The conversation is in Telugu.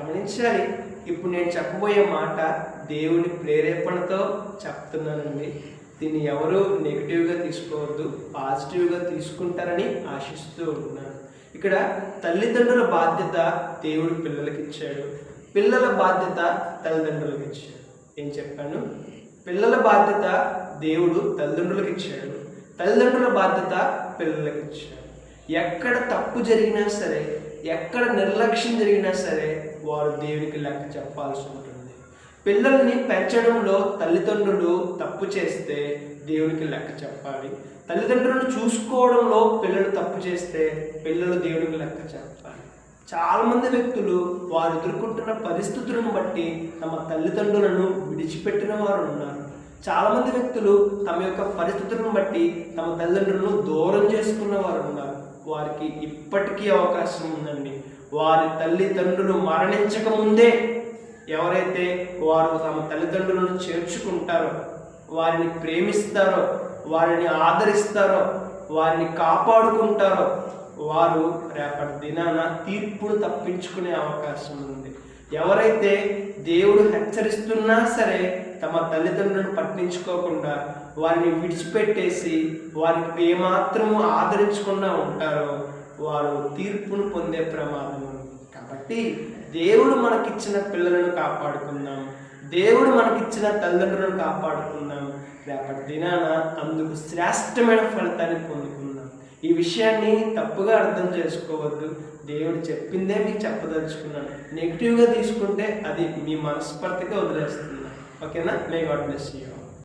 గమనించాలి ఇప్పుడు నేను చెప్పబోయే మాట దేవుని ప్రేరేపణతో చెప్తున్నానండి. దీన్ని ఎవరు నెగిటివ్గా తీసుకోవద్దు పాజిటివ్గా తీసుకుంటారని ఆశిస్తూ ఉంటున్నాను. ఇక్కడ తల్లిదండ్రుల బాధ్యత దేవుడు పిల్లలకి ఇచ్చాడు. పిల్లల బాధ్యత తల్లిదండ్రులకు ఇచ్చాడు. ఏం చెప్పాను? పిల్లల బాధ్యత దేవుడు తల్లిదండ్రులకు ఇచ్చాడు. తల్లిదండ్రుల బాధ్యత పిల్లలకు ఇచ్చాడు. ఎక్కడ తప్పు జరిగినా సరే ఎక్కడ నిర్లక్ష్యం జరిగినా సరే వారు దేవునికి లెక్క చెప్పాల్సి ఉంటుంది పిల్లల్ని పెంచడంలో తల్లిదండ్రులు తప్పు చేస్తే దేవునికి లెక్క చెప్పాలి. తల్లిదండ్రులను చూసుకోవడంలో పిల్లలు తప్పు చేస్తే పిల్లలు దేవునికి లెక్క చెప్పాలి. చాలామంది వ్యక్తులు వారు ఎదుర్కొంటున్న పరిస్థితులను బట్టి తమ తల్లిదండ్రులను విడిచిపెట్టిన వారు ఉన్నారు. చాలామంది వ్యక్తులు తమ యొక్క పరిస్థితులను బట్టి తమ తల్లిదండ్రులను దూరం చేసుకున్న వారు ఉన్నారు. వారికి ఇప్పటికీ అవకాశం ఉందండి. వారి తల్లిదండ్రులు మరణించక ముందే ఎవరైతే వారు తమ తల్లిదండ్రులను చేర్చుకుంటారో వారిని ప్రేమిస్తారో వారిని ఆదరిస్తారో వారిని కాపాడుకుంటారో వారు రేపటి దినాన తీర్పును తప్పించుకునే అవకాశం ఉంది. ఎవరైతే దేవుడు హెచ్చరిస్తున్నా సరే తమ తల్లిదండ్రులను పట్టించుకోకుండా వారిని విడిచిపెట్టేసి వారికి ఏమాత్రము ఆదరించకుండా ఉంటారో వారు తీర్పును పొందే ప్రమాదం. కాబట్టి దేవుడు మనకిచ్చిన పిల్లలను కాపాడుకుందాం. దేవుడు మనకిచ్చిన తల్లిదండ్రులను కాపాడుకుందాం. రేపటి దినాన అందుకు శ్రేష్టమైన ఫలితాన్ని పొందుకుందాం. ఈ విషయాన్ని తప్పుగా అర్థం చేసుకోవద్దు. దేవుడు చెప్పిందే మీకు చెప్పదలుచుకున్నాను. నెగిటివ్గా తీసుకుంటే అది మీ మనస్ఫర్తిగా వదిలేస్తున్నాను ఓకేనా మే గాడ్ బ్లెస్ యూ